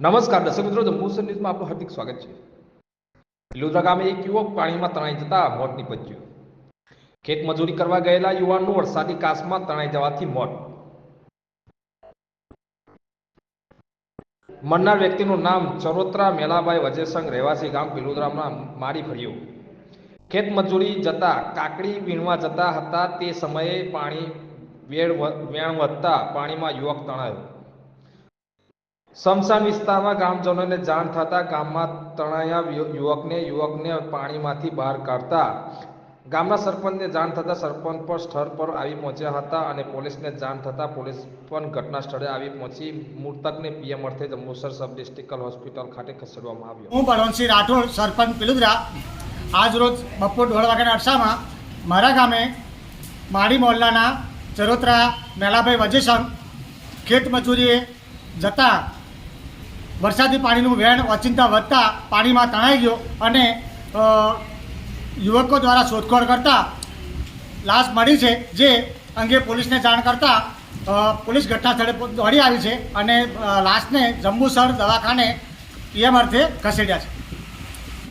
નમસ્કાર, દર્શક મિત્રો જમ્મુ ન્યૂઝમાં આપનું હાર્દિક સ્વાગત છે. લિલોદરા ગામે એક યુવક પાણીમાં તણાઈ જતા મોત નીપજ્યું. ખેત મજૂરી કરવા ગયેલા યુવાનનું વરસાદી કાસમાં તણાઈ જવાથી મોત. મરનાર વ્યક્તિનું નામ ચરોત્રા મેલાભાઈ વજેસંગ રહેવાસી ગામ પિલોદરામાં મારી ફર્યું. ખેત મજૂરી જતા કાકડી વીણવા જતા હતા તે સમયે પાણી વેણ વેણ વધતા પાણીમાં યુવક તણાયો. સમસાન વિસ્તારમાં ગ્રામજનોને જાણ થતાં ગામમાં તણાયા યુવકને યુવકને પાણીમાંથી બહાર કાઢતા ગામના સરપંચને જાણ થતાં સરપંચ પણ સ્થળ પર આવી પહોંચ્યા હતા અને પોલીસને જાણ થતાં પોલીસ પણ ઘટના સ્થળે આવી પહોંચી. મૃતકને પીએમ અર્થે જંબુસર સબ ડિસ્ટ્રિક્ટ હોસ્પિટલ ખાતે ખસેડવામાં આવ્યો. હું બળવંતસિંહ રાઠોડ, સરપંચ પિલુદરા, આજ રોજ બપોર દોઢ વાગ્યાના અરસામાં મારા ગામે મારી મોહલ્લાના ચરોતરા મેલાભાઈ વજેસંગ ખેત મજૂરીએ જતા વરસાદી પાણીનું વહેણ અચિંતા વધતા પાણીમાં તણાઈ ગયો અને યુવકો દ્વારા શોધખોળ કરતા લાશ મળી છે, જે અંગે પોલીસને જાણ કરતા પોલીસ ઘટના સ્થળે દોડી આવી છે અને લાશને જંબુસર દવાખાને પીએમ અર્થે ખસેડ્યા છે.